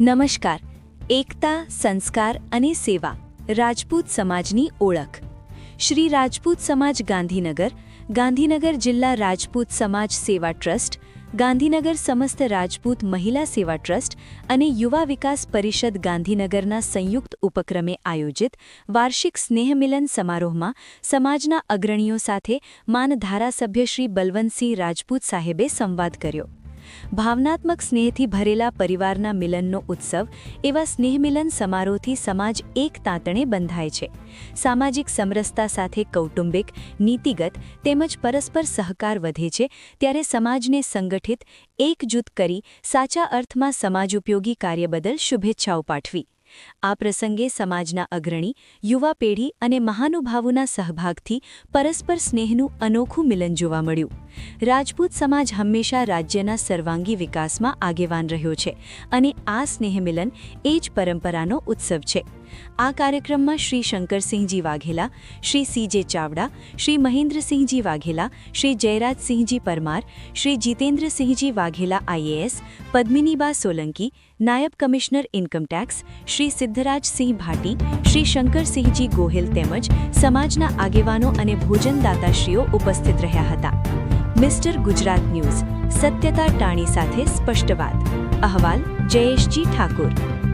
નમસ્કાર. એકતા, સંસ્કાર અને સેવા. રાજપૂત સમાજની ઓળખ. શ્રી રાજપૂત સમાજ ગાંધીનગર ગાંધીનગર જિલ્લા રાજપૂત સમાજ સેવા ટ્રસ્ટ, ગાંધીનગર સમસ્ત રાજપૂત મહિલા સેવા ટ્રસ્ટ અને યુવા વિકાસ પરિષદ ગાંધીનગરના સંયુક્ત ઉપક્રમે આયોજિત વાર્ષિક સ્નેહમિલન સમારોહમાં સમાજના અગ્રણીઓ સાથે માન ધારાસભ્ય શ્રી બલવંતસિંહ રાજપૂત સાહેબે સંવાદ કર્યો. ભાવનાત્મક સ્નેહથી ભરેલા પરિવારના મિલનનો ઉત્સવ એવા સ્નેહમિલન સમારોહથી સમાજ એક તાંતણે બંધાય છે. સામાજિક સમરસતા સાથે કૌટુંબિક, નીતિગત તેમજ પરસ્પર સહકાર વધે છે ત્યારે સમાજને સંગઠિત, એકજૂથ કરી સાચા અર્થમાં સમાજ ઉપયોગી કાર્ય બદલ શુભેચ્છાઓ પાઠવી. આ પ્રસંગે સમાજના અગ્રણી, યુવા પેઢી અને મહાનુભાવોના સહભાગથી પરસ્પર સ્નેહનું અનોખું મિલન જોવા મળ્યું. રાજપૂત સમાજ હંમેશા રાજ્યના સર્વાંગી વિકાસમાં આગેવાન રહ્યો છે અને આ સ્નેહમિલન એ જ પરંપરાનો ઉત્સવ છે. આ કાર્યક્રમમાં શ્રી શંકરસિંહજી વાઘેલા, શ્રી સીજે ચાવડા, શ્રી મહેન્દ્રસિંહજી વાઘેલા, શ્રી જયરાજસિંહજી પરમાર, શ્રી જીતેન્દ્રસિંહજી વાઘેલા આઈએએસ પદ્મિનીબા સોલંકી, નાયબ commissioner income tax Shri Siddhrajsinh Bhati, Shri Shankarsinhji Gohil તેમજ સમાજના આગેવાનો અને ભોજનદાતાશ્રીઓ ઉપસ્થિત રહ્યા હતા. મિસ્ટર ગુજરાત ન્યૂઝ, સત્યતા ટાણી સાથે સ્પષ્ટ વાત. અહવાલ જયેશજી ઠાકુર.